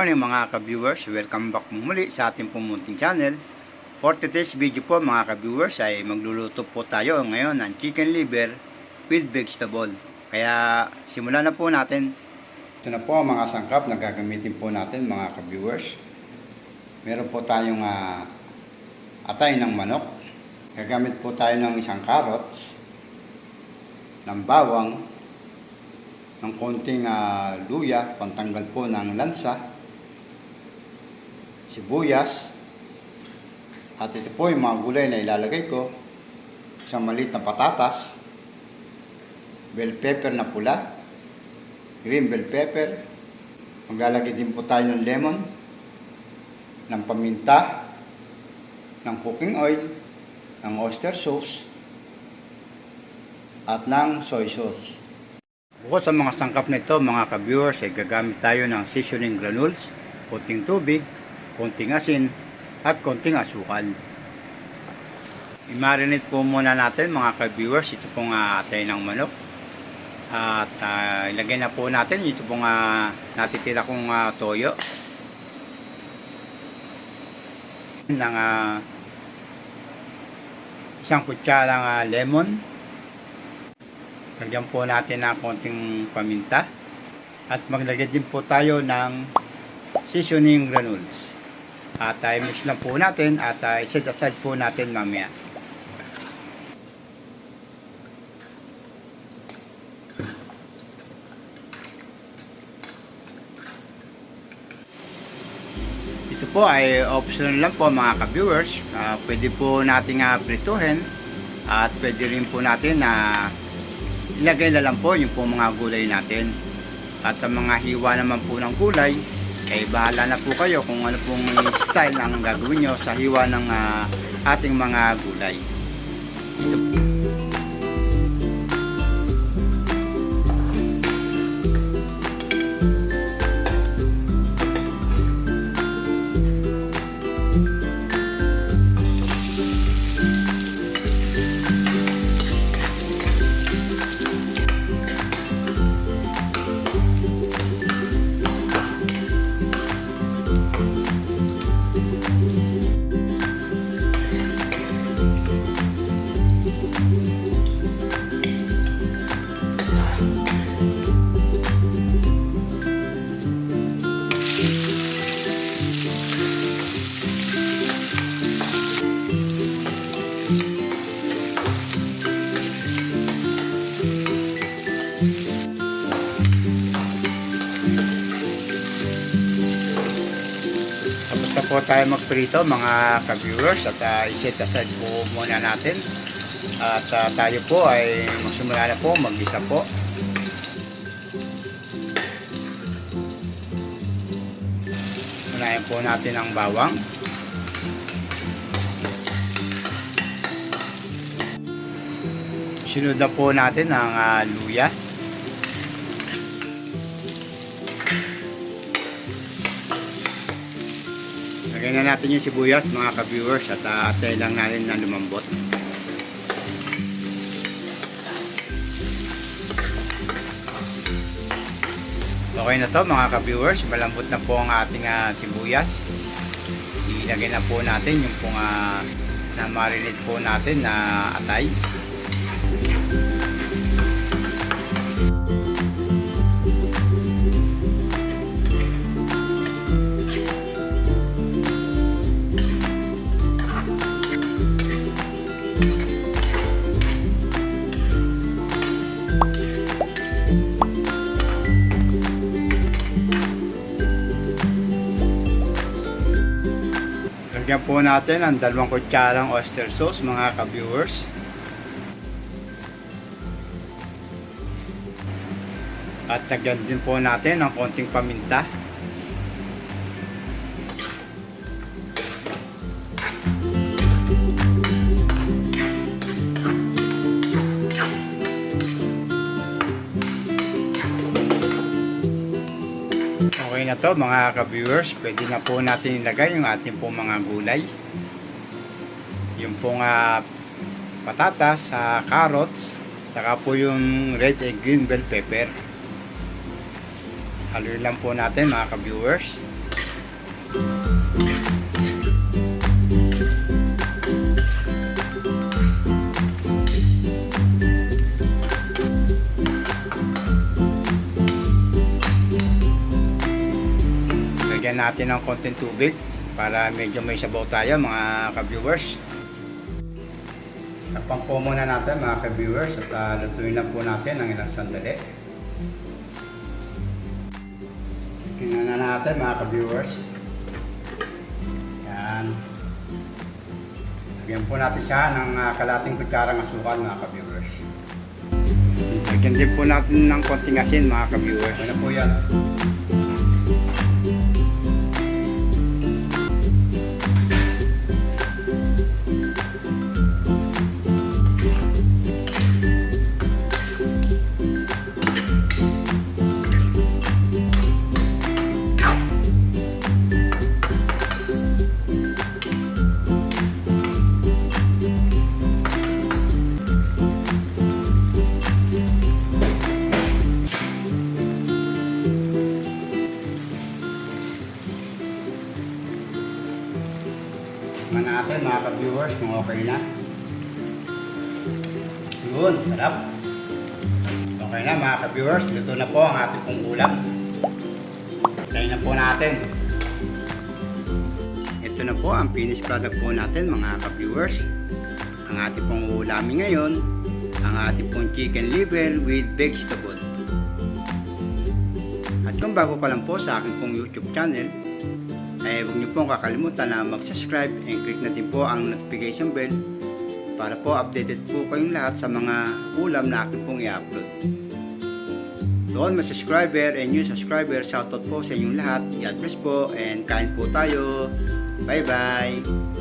morning mga ka-viewers. Welcome back muli sa ating pumunting channel. For today's video po mga ka-viewers ay magluluto po tayo ngayon ng chicken liver with vegetable. Kaya simulan na po natin. Ito na po ang mga sangkap na gagamitin po natin mga ka-viewers. Meron po tayong ah, atay ng manok. Gagamit po tayo ng isang carrots, ng bawang, ng konting ah, luya, pantanggal po ng lansa, sibuyas, at ito po yung mga gulay na ilalagay ko, isang maliit na patatas, bell pepper na pula, green bell pepper, maglalagay din po tayo ng lemon, ng paminta, ng cooking oil, ng oyster sauce, at ng soy sauce. Bukod sa mga sangkap nito, mga ka-viewers, ay gagamit tayo ng seasoning granules, konting tubig, konting asin, at konting asukal. I-marinate po muna natin mga ka-viewers, ito pong uh, atay ng manok. At ah, ilagay na po natin ito pong ah, natitira kong ah, toyo. Ng ah, isang kutsarang ah, lemon, Lagyan po natin ng konting paminta. At maglagay din po tayo ng seasoning granules. At ay mix lang po natin at ay set aside po natin mamaya. Ito po ay optional lang po mga ka-viewers. Ah, pwede po natin uh, prituhin at pwede rin po natin na ilagay na lang po yung po mga gulay natin. At sa mga hiwa naman po ng gulay, eh bahala na po kayo kung ano pong style ang gagawin nyo sa hiwa ng ah, ating mga gulay. Ito po. Tayo magprito mga ka-viewers at uh, iset aside po muna natin. At ah, tayo po ay magsimula na po, maggisa po. Unahin po natin ang bawang. Sunod na po natin ang ah, luya. Lagyan na natin yung sibuyas mga ka-viewers at uh, atay lang natin na lumambot. Okay na to mga ka-viewers, malambot na po ang ating ah, sibuyas. Ilagay na po natin yung pong uh, na marinate po natin na atay. Lagyan po natin ang dalawang kutsarang oyster sauce mga ka-viewers. At lagyan din po natin ang konting paminta. To mga ka-viewers. Pwede na po natin ilagay yung ating pong mga gulay. Yung pong ah, patatas, sa carrots, saka po yung red and green bell pepper. Haluin lang po natin mga ka-viewers. Natin ng konting tubig para medyo may sabaw tayo mga ka-viewers. Tapang po muna natin mga ka-viewers at uh, lutuin lang po natin ng ilang sandali. Tingnan na natin mga ka-viewers. Yan. Lagyan po natin siya ng uh, kalating kutsarang asukal mga ka-viewers. Lagyan din po natin ng konting asin mga ka-viewers. Ano po yan? Mga ka-viewers kung okay na. Yun, sarap. Okay na mga ka-viewers, luto na po ang ating pong ulam. Kain na po natin. Ito na po ang finished product po natin mga ka-viewers. Ang ating pong ulamin ngayon, ang ating pong chicken liver with vegetable. At kung bago ka lang po sa aking pong YouTube channel, ay huwag niyo pong kakalimutan na mag-subscribe and click na din po ang notification bell para po updated po kayong lahat sa mga ulam na akin pong i-upload. To all my subscriber and new subscriber, shoutout po sa inyong lahat. God bless po and kain po tayo. Bye bye!